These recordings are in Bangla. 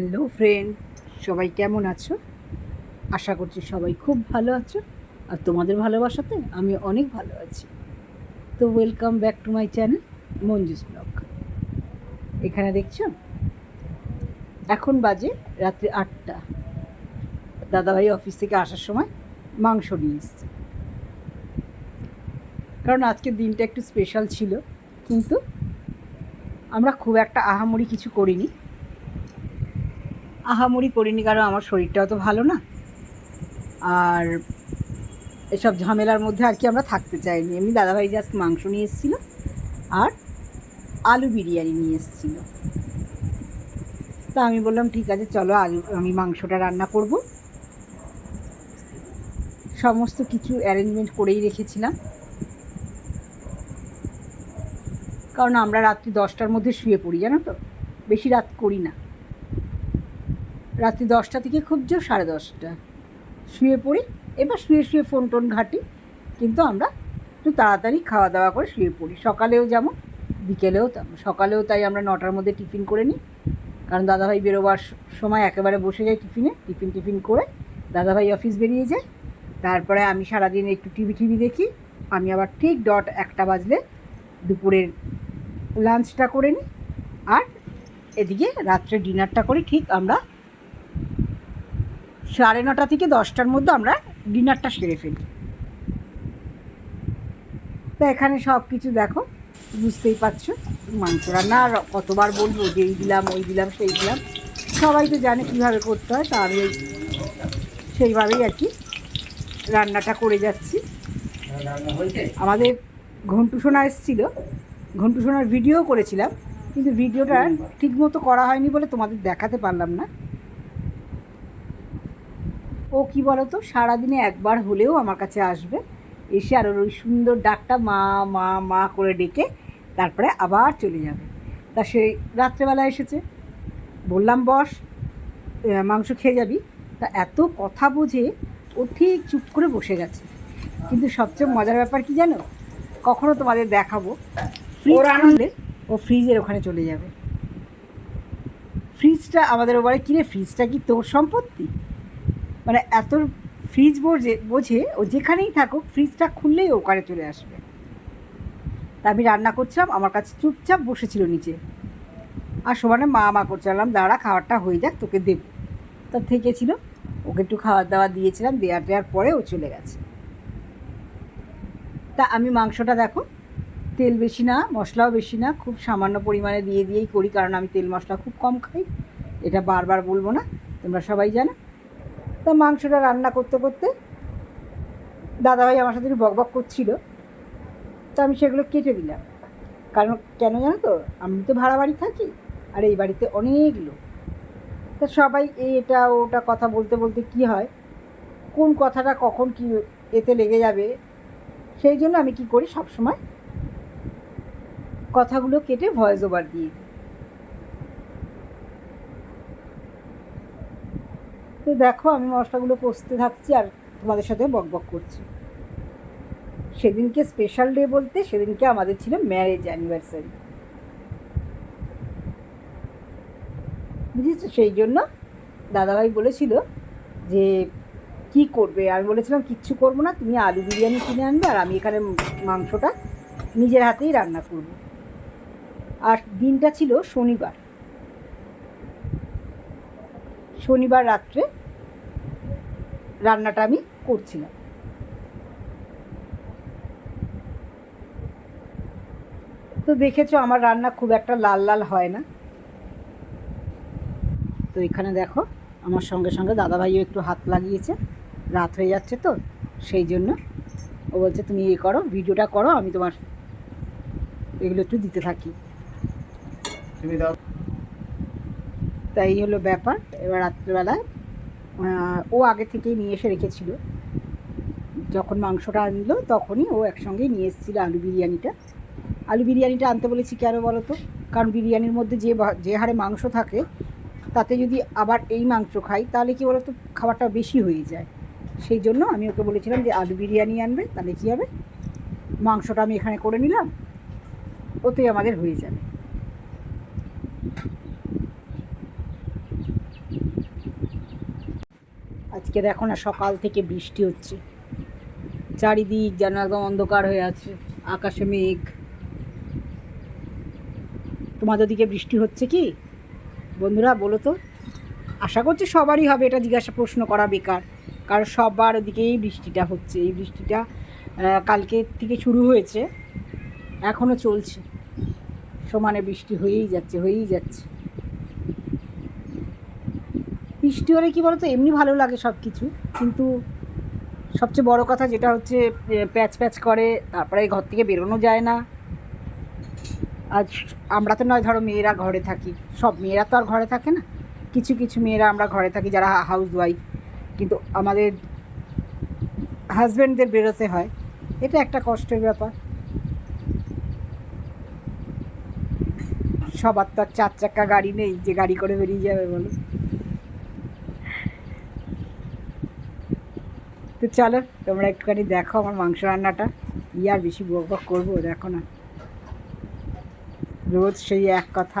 হ্যালো ফ্রেন্ড, সবাই কেমন আছো? আশা করছি সবাই খুব ভালো আছো। আর তোমাদের ভালোবাসাতে আমি অনেক ভালো আছি। তো welcome back to my channel Manju's vlog. এখানে দেখছ? এখন বাজে রাত্রি আটটা। দাদাভাই অফিস থেকে আসার সময় মাংস নিয়ে এসছে। কারণ আজকের দিনটা একটু স্পেশাল ছিল, কিন্তু আমরা খুব একটা আহামরি কিছু করিনি। আহামরি করিনি, কারণ আমার শরীরটাও তো ভালো না। আর এসব ঝামেলার মধ্যে আর কি আমরা থাকতে চাইনি। এমনি দাদাভাই জাস্ট মাংস নিয়ে এসেছিল, আর আলু বিরিয়ানি নিয়ে এসেছিল। তা আমি বললাম, ঠিক আছে, চলো, আলু, আমি মাংসটা রান্না করব। সমস্ত কিছু অ্যারেঞ্জমেন্ট করেই রেখেছিলাম। কারণ আমরা রাত্রি দশটার মধ্যে শুয়ে পড়ি, জানো তো? বেশি রাত করি না। রাত্রি দশটা থেকে খুব জোর, সাড়ে দশটা। শুয়ে পড়ি, এবার শুয়ে শুয়ে ফোন টোন ঘাঁটি, কিন্তু আমরা একটু তাড়াতাড়ি খাওয়া দাওয়া করে শুয়ে পড়ি। সকালেও যেমন, বিকেলেও তেমন। সকালেও তাই আমরা নটার মধ্যে টিফিন করে নিই। কারণ দাদাভাই বেরোবার সময় একেবারে বসে যাই টিফিনে। টিফিন টিফিন করে দাদাভাই অফিস বেরিয়ে যায়। তারপরে আমি সারাদিন একটু টিভি টিভি দেখি। আমি আবার ঠিক ডট একটা বাজলে দুপুরের লাঞ্চটা করে নিই। আর এদিকে রাত্রে ডিনারটা করি। ঠিক আমরা সাড়ে নটা থেকে দশটার মধ্যে আমরা ডিনারটা সেরে ফেলি। তো এখানে সব কিছু দেখো, বুঝতেই পারছ, মাংস রান্না, আর কতবার বলব যে এই দিলাম, ওই দিলাম, সেই দিলাম। সবাই তো জানে কীভাবে করতে হয়, তা আমি সেইভাবেই আর কি রান্নাটা করে যাচ্ছি। আমাদের ঘন্টু সোনা এসেছিল, ঘন্টু সোনার ভিডিও করেছিলাম, কিন্তু ভিডিওটা ঠিকমতো করা হয়নি বলে তোমাদের দেখাতে পারলাম না। ও কি বলতো সারাদিনে একবার হলেও আমার কাছে আসবে। এসে আর ওর ওই সুন্দর ডাকটা মা মা মা করে ডেকে তারপরে আবার চলে যাবে। তা সে রাত্রেবেলা এসেছে। বললাম বস মাংস খেয়ে যাবি? তা এত কথা বোঝে ও ঠিক চুপ করে বসে গেছে। কিন্তু সবচেয়ে মজার ব্যাপার কি জানো? কখনো তোমাদের দেখাবো। ফ্রিজ আনলে ও ফ্রিজের ওখানে চলে যাবে। ফ্রিজটা আমাদের ও কিনে ফ্রিজটা কি তোর সম্পত্তি? মানে এত ফ্রিজ বোঝে বোঝে, ও যেখানেই থাকুক ফ্রিজটা খুললেই ওখানে চলে আসবে। তা আমি রান্না করছিলাম, আমার কাছে চুপচাপ বসেছিল নিচে। আর সমানে মা মা করছিলাম দাঁড়া, খাবারটা হয়ে যাক, তোকে দেব। তা থেকেছিল। ওকে একটু খাওয়ার দাওয়া দিয়েছিলাম, দেওয়ার দেওয়ার পরে ও চলে গেছে। তা আমি মাংসটা দেখো, তেল বেশি না, মশলাও বেশি না, খুব সামান্য পরিমাণে দিয়ে দিয়েই করি, কারণ আমি তেল মশলা খুব কম খাই। এটা বারবার বলব না, তোমরা সবাই জানো। তা মাংসটা রান্না করতে করতে দাদাভাই আমার সাথে একটু বকবক করছিল। তো আমি সেগুলো কেটে দিলাম। কারণ কেন জানো তো? আমি তো ভাড়া বাড়ি থাকি আর এই বাড়িতে অনেক লোক। তা সবাই এটা ওটা কথা বলতে বলতে কি হয়? কোন কথাটা কখন কি এতে লেগে যাবে? সেই জন্য আমি কি করি সবসময় কথাগুলো কেটে ভয়েস ওভার দিয়ে দিই। তো দেখো, আমি মশলাগুলো কষতে থাকছি আর তোমাদের সাথে বকবক করছি। সেদিনকে স্পেশাল ডে বলতে সেদিনকে আমাদের ছিল ম্যারেজ অ্যানিভার্সারি বুঝেছ? সেই জন্য দাদাভাই বলেছিল যে, কি করবে? আমি বলেছিলাম, কিচ্ছু করব না, তুমি আলু বিরিয়ানি কিনে আনবে আর আমি এখানে মাংসটা নিজের হাতেই রান্না করব। আর দিনটা ছিল শনিবার। শনিবার রাত্রে রান্নাটা আমি করছিলাম। তো দেখেছ আমার রান্না খুব একটা লাল লাল হয় না। তো এখানে দেখো আমার সঙ্গে সঙ্গে দাদাভাইও একটু হাত লাগিয়েছে রাত হয়ে যাচ্ছে তো সেই জন্য ও বলছে তুমি এ করো ভিডিওটা করো আমি তোমার এগুলো একটু দিতে থাকি। তুমি দাও। তাই হলো ব্যাপার এবার রাত্রেবেলায় ও আগে থেকেই নিয়ে এসে রেখেছিল। যখন মাংসটা আনলো, তখনই ও একসঙ্গেই নিয়ে এসেছিল আলু বিরিয়ানিটা। আলু বিরিয়ানিটা আনতে বলেছি কেন বলো তো কারণ বিরিয়ানির মধ্যে যে যে হারে মাংস থাকে, তাতে যদি আবার এই মাংস খাই, তাহলে কি বলো তো খাবারটা বেশি হয়ে যায়। সেই জন্য আমি ওকে বলেছিলাম যে, আলু বিরিয়ানি আনবে, তাহলে কী হবে? মাংসটা আমি এখানে করে নিলাম, ওতেই আমাদের হয়ে যাবে। আজকে দেখো না সকাল থেকে বৃষ্টি হচ্ছে। চারিদিক যেন একদম অন্ধকার হয়ে আছে, আকাশে মেঘ। তোমাদের দিকে বৃষ্টি হচ্ছে কি? বন্ধুরা, বলো তো। আশা করছি সবারই হবে, এটা জিজ্ঞাসা প্রশ্ন করা বেকার। কারণ সবার ওদিকেই বৃষ্টিটা হচ্ছে। এই বৃষ্টিটা কালকে থেকে শুরু হয়েছে এখনও চলছে। সমানে বৃষ্টি হয়েই যাচ্ছে হয়েই যাচ্ছে। বৃষ্টি হলে কী বলতো, এমনি ভালো লাগে সব কিছু কিন্তু সবচেয়ে বড় কথা যেটা হচ্ছে প্যাচ প্যাচ করে, তারপরে ঘর থেকে বেরোনো যায় না। আজ আমরা তো নয়, ধরো মেয়েরা ঘরে থাকি। সব মেয়েরা তো আর ঘরে থাকে না। কিছু কিছু মেয়েরা আমরা ঘরে থাকি যারা হাউস ওয়াইফ কিন্তু আমাদের হাজব্যান্ডদের বেরোতে হয়। এটা একটা কষ্টের ব্যাপার। সবার তো আর চার চাকা গাড়ি নেই, যে গাড়ি করে বেরিয়ে যাবে বলো। চলো, তোমরা একটুখানি দেখো আমার মাংস রান্নাটা। ই আর বেশি বক বক করব, দেখো না। রোজ সেই এক কথা।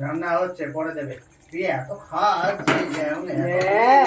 রান্না হচ্ছে পরে দেবে। তুই এত খাস যে হ্যাঁ।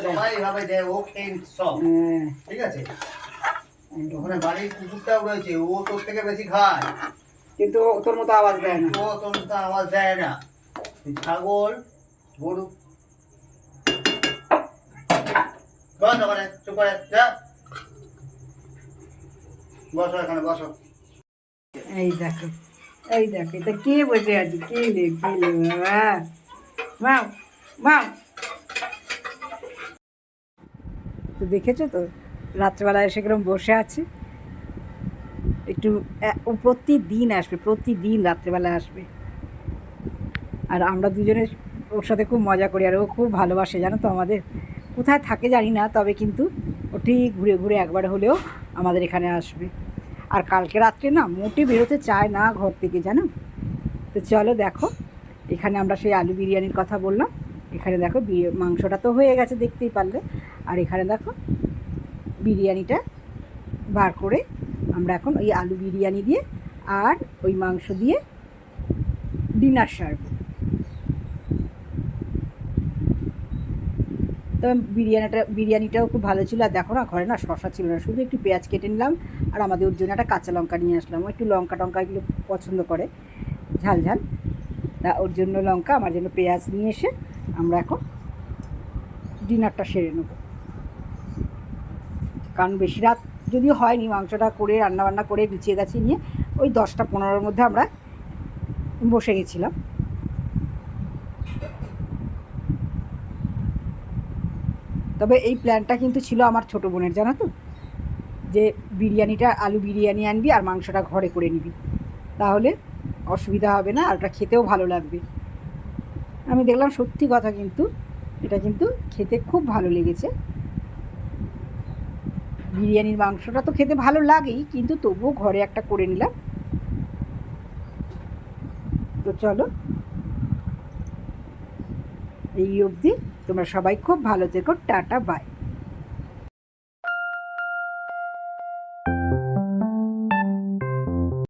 সবাই ভাবে যে ও খেয়ে সব। হ্যাঁ। ঠিক আছে? ওখানে বাড়ির কুকুরটাও রয়েছে ও তোর থেকে বেশি খায়। কিন্তু ও তোর মতো আওয়াজ দেয় না। ও তোর তো আওয়াজ দেয় না। ছাগল গরু। বস ওখানে চুপ করে যা। বসো এখানে বসো। এই দেখো। এই দেখো, এটা কে বসে আছে? কে লে কে লে বাবা? মাও মাও। তো দেখেছ তো, রাত্রেবেলা এসে কিরম বসে আছে? একটু ও প্রতিদিন আসবে, প্রতিদিন রাত্রেবেলা আসবে। আর আমরা দুজনে ওর সাথে খুব মজা করি, আর ও খুব ভালোবাসে, জানো তো আমাদের। কোথায় থাকে জানি না, তবে কিন্তু ও ঠিক ঘুরে ঘুরে একবার হলেও আমাদের এখানে আসবে। আর কালকে রাত্রে না মোটে বেরোতে চায় না ঘর থেকে, জানো? তো চলো দেখো, এখানে আমরা সেই আলু বিরিয়ানির কথা বললাম। এখানে দেখো মাংসটা তো হয়ে গেছে, দেখতেই পারলে। আর এখানে দেখো বিরিয়ানিটা বার করে আমরা এখন ওই আলু বিরিয়ানি দিয়ে আর ওই মাংস দিয়ে ডিনার সারব। তবে বিরিয়ানিটা, বিরিয়ানিটাও খুব ভালো ছিল। আর দেখো না, ঘরে না শশা ছিল না, শুধু একটু পেঁয়াজ কেটে নিলাম আর আমাদের ওর জন্য একটা কাঁচা লঙ্কা নিয়ে আসলাম। একটু লঙ্কা টঙ্কা এগুলো পছন্দ করে, ঝাল ঝাল। তা ওর জন্য লঙ্কা, আমার জন্য পেঁয়াজ নিয়ে এসে আমরা এখন ডিনারটা সেরে নেব। কারণ বেশি রাত যদিও হয়নি, মাংসটা করে, রান্নাবান্না করে গুছিয়ে গাছিয়ে নিয়ে ওই দশটা পনেরোর মধ্যে আমরা বসে গেছিলাম। তবে এই প্ল্যানটা কিন্তু ছিল আমার ছোটো বোনের, জানো তো? যে বিরিয়ানিটা, আলু বিরিয়ানি আনবি আর মাংসটা ঘরে করে নিবি। তাহলে অসুবিধা হবে না, আর ওটা খেতেও ভালো লাগবে। আমি দেখলাম সত্যি কথা কিন্তু, এটা কিন্তু খেতে খুব ভালো লেগেছে। বিরিয়ানির মাংসটা তো খেতে ভালো লাগেই, কিন্তু তবুও ঘরে একটা করে নিলাম। তো চলো, এই অবধি। তোমরা সবাই খুব ভালো থেকো টাটা বাই।